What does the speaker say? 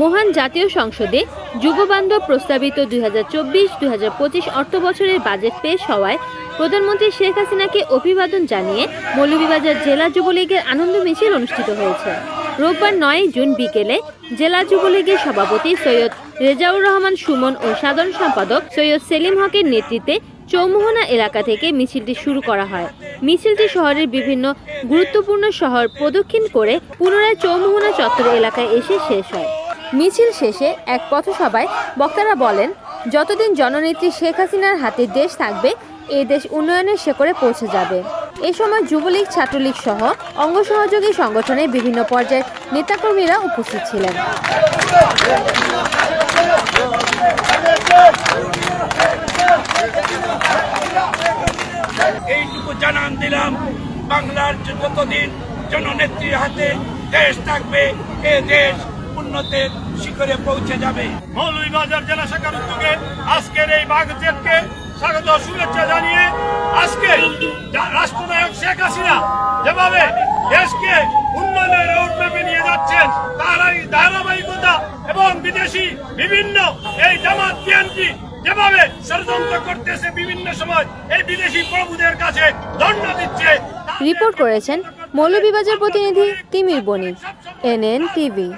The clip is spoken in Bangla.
মহান জাতীয় সংসদে যুববান্ধব প্রস্তাবিত দুই হাজার চব্বিশ, দুই হাজার পঁচিশ অর্থ বছরের বাজেট পেশ হওয়ায় প্রধানমন্ত্রী শেখ হাসিনাকে অভিবাদন জানিয়ে মৌলভীবাজার জেলা যুবলীগের আনন্দ মিছিল অনুষ্ঠিত হয়েছে। রোববার নয় জুন বিকেলে জেলা যুবলীগের সভাপতি সৈয়দ রেজাউর রহমান সুমন ও সাধারণ সম্পাদক সৈয়দ সেলিম হকের নেতৃত্বে চৌমোহনা এলাকা থেকে মিছিলটি শুরু করা হয়। মিছিলটি শহরের বিভিন্ন গুরুত্বপূর্ণ শহর প্রদক্ষিণ করে পুনরায় চৌমোহনা চত্বর এলাকায় এসে শেষ হয়। মিছিল শেষে এক পথসভায় বক্তারা বলেন, যতদিন জননেত্রী শেখ হাসিনার হাতে দেশ থাকবে এই দেশ উন্নয়নের শেকড়ে পৌঁছে যাবে। এ সময় যুবলীগ, ছাত্রলীগ সহ অঙ্গ সহযোগী সংগঠনের বিভিন্ন পর্যায়ের নেতাকর্মীরা উপস্থিত ছিলেন। দিলাম। বাংলার যতদিন জননেত্রীর হাতে দেশ থাকবে, এ দেশ উন্নতের শিখরে পৌঁছে যাবে। মৌলভীবাজার জেলা শাখার উদ্যোগে আজকের এই বাগজেটকে স্বাগত শুভেচ্ছা জানিয়ে আজকে রাষ্ট্রনায়ক শেখ হাসিনা যেভাবে দেশকে উন্নয়নের রোডম্যাপে নিয়ে যাচ্ছেন তার এই ধারাবাহিকতা এবং বিদেশি বিভিন্ন এই জামাত বিএনপি যেভাবে ষড়যন্ত্র করতেছে বিভিন্ন সময় এই বিদেশি প্রভুদের কাছে দণ্ড দিচ্ছে রিপোর্ট করেছেন মৌলভীবাজার প্রতিনিধি তিমির বণিক এনএন টিভি।